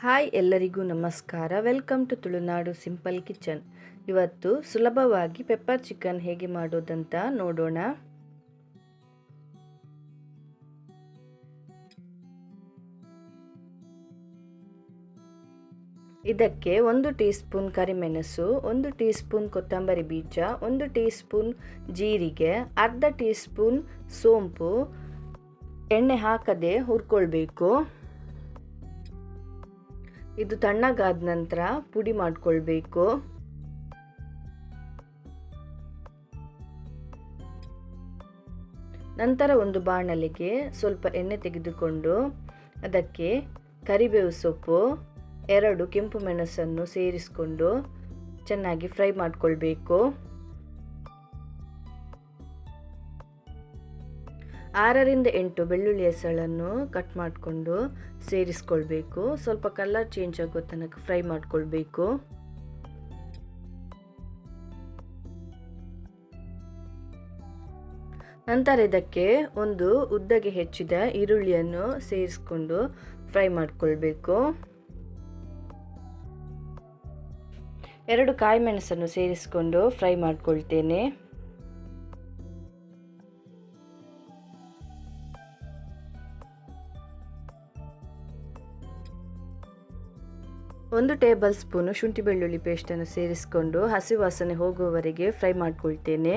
Hi ಎಲ್ಲರಿಗೂ ನಮಸ್ಕಾರ. Welcome to Tulunadu simple kitchen ಇವತ್ತು ಸುಲಭವಾಗಿ ಪೆಪ್ಪರ್ ಚಿಕನ್ ಹೇಗೆ ಮಾಡೋದಂತ ನೋಡೋಣ. ಇದಕ್ಕೆ ಒಂದು ಟೀ ಸ್ಪೂನ್ ಕರಿಮೆಣಸು, ಒಂದು ಟೀ ಸ್ಪೂನ್ ಕೊತ್ತಂಬರಿ ಬೀಜ, ಒಂದು ಟೀ ಸ್ಪೂನ್ ಜೀರಿಗೆ, ಅರ್ಧ ಟೀ ಸ್ಪೂನ್ ಸೋಂಪು, ಎಣ್ಣೆ ಹಾಕದೆ ಹುರ್ಕೊಳ್ಬೇಕು. ಇದು ತಣ್ಣಗಾದ ನಂತರ ಪುಡಿ ಮಾಡಿಕೊಳ್ಬೇಕು. ನಂತರ ಒಂದು ಬಾಣಲಿಗೆ ಸ್ವಲ್ಪ ಎಣ್ಣೆ ತೆಗೆದುಕೊಂಡು ಅದಕ್ಕೆ ಕರಿಬೇವು ಸೊಪ್ಪು, ಎರಡು ಕೆಂಪು ಮೆಣಸನ್ನು ಸೇರಿಸಿಕೊಂಡು ಚೆನ್ನಾಗಿ ಫ್ರೈ ಮಾಡಿಕೊಳ್ಬೇಕು. ಆರರಿಂದ ಎಂಟು ಬೆಳ್ಳುಳ್ಳಿ ಹೆಸಳನ್ನು ಕಟ್ ಮಾಡಿಕೊಂಡು ಸೇರಿಸ್ಕೊಳ್ಬೇಕು. ಸ್ವಲ್ಪ ಕಲರ್ ಚೇಂಜ್ ಆಗೋ ತನಕ ಫ್ರೈ ಮಾಡಿಕೊಳ್ಬೇಕು. ನಂತರ ಇದಕ್ಕೆ ಒಂದು ಉದ್ದಗೆ ಹೆಚ್ಚಿದ ಈರುಳ್ಳಿಯನ್ನು ಸೇರಿಸ್ಕೊಂಡು ಫ್ರೈ ಮಾಡಿಕೊಳ್ಬೇಕು. ಎರಡು ಕಾಯಿ ಮೆಣಸನ್ನು ಸೇರಿಸಿಕೊಂಡು ಫ್ರೈ ಮಾಡ್ಕೊಳ್ತೇನೆ. ಒಂದು ಟೇಬಲ್ ಸ್ಪೂನು ಶುಂಠಿ ಬೆಳ್ಳುಳ್ಳಿ ಪೇಸ್ಟನ್ನು ಸೇರಿಸಿಕೊಂಡು ಹಸಿ ವಾಸನೆ ಹೋಗುವವರೆಗೆ ಫ್ರೈ ಮಾಡಿಕೊಳ್ತೇನೆ.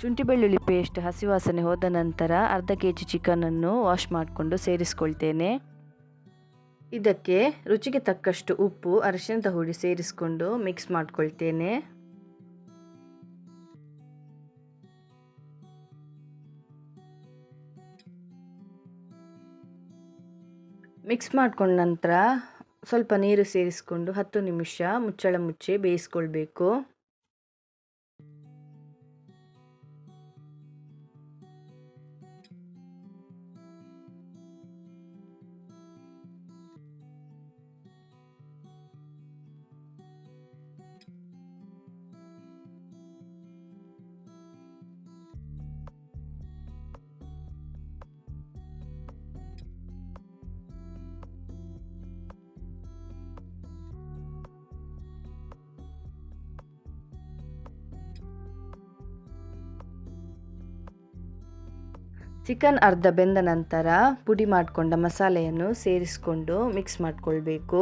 ಶುಂಠಿ ಬೆಳ್ಳುಳ್ಳಿ ಪೇಸ್ಟ್ ಹಸಿ ವಾಸನೆ ಹೋದ ನಂತರ ಅರ್ಧ ಕೆ ಜಿ ಚಿಕನನ್ನು ವಾಶ್ ಮಾಡಿಕೊಂಡು ಸೇರಿಸ್ಕೊಳ್ತೇನೆ. ಇದಕ್ಕೆ ರುಚಿಗೆ ತಕ್ಕಷ್ಟು ಉಪ್ಪು, ಅರಿಶಿಣದ ಹುಡಿ ಸೇರಿಸಿಕೊಂಡು ಮಿಕ್ಸ್ ಮಾಡ್ಕೊಳ್ತೇನೆ. ಮಿಕ್ಸ್ ಮಾಡ್ಕೊಂಡ ನಂತರ ಸ್ವಲ್ಪ ನೀರು ಸೇರಿಸ್ಕೊಂಡು ಹತ್ತು ನಿಮಿಷ ಮುಚ್ಚಳ ಮುಚ್ಚಿ ಬೇಯಿಸ್ಕೊಳ್ಬೇಕು. ಚಿಕನ್ ಅರ್ಧ ಬೆಂದ ನಂತರ ಪುಡಿ ಮಾಡಿಕೊಂಡ ಮಸಾಲೆಯನ್ನು ಸೇರಿಸಿಕೊಂಡು ಮಿಕ್ಸ್ ಮಾಡಿಕೊಳ್ಬೇಕು.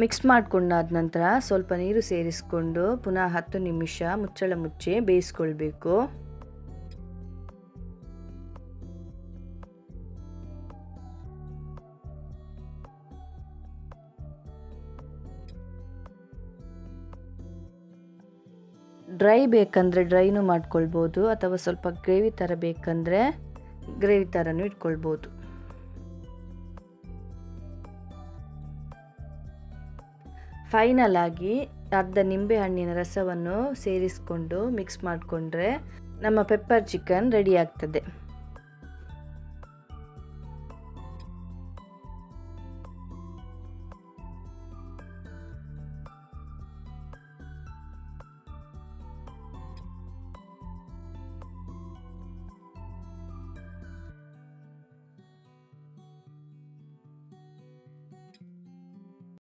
ಮಿಕ್ಸ್ ಮಾಡ್ಕೊಂಡಾದ ನಂತರ ಸ್ವಲ್ಪ ನೀರು ಸೇರಿಸ್ಕೊಂಡು ಪುನಃ ಹತ್ತು ನಿಮಿಷ ಮುಚ್ಚಳ ಮುಚ್ಚಿ ಬೇಯಿಸ್ಕೊಳ್ಬೇಕು. ಡ್ರೈ ಬೇಕಂದರೆ ಡ್ರೈನೂ ಮಾಡ್ಕೊಳ್ಬೋದು ಅಥವಾ ಸ್ವಲ್ಪ ಗ್ರೇವಿ ಥರ ಬೇಕಂದರೆ ಗ್ರೇವಿ ಥರನೂ ಇಟ್ಕೊಳ್ಬೋದು. ಫೈನಲ್ ಆಗಿ ಅರ್ಧ ನಿಂಬೆ ಹಣ್ಣಿನ ರಸವನ್ನು ಸೇರಿಸಿಕೊಂಡು ಮಿಕ್ಸ್ ಮಾಡಿಕೊಂಡ್ರೆ ನಮ್ಮ ಪೆಪ್ಪರ್ ಚಿಕನ್ ರೆಡಿ ಆಗ್ತದೆ.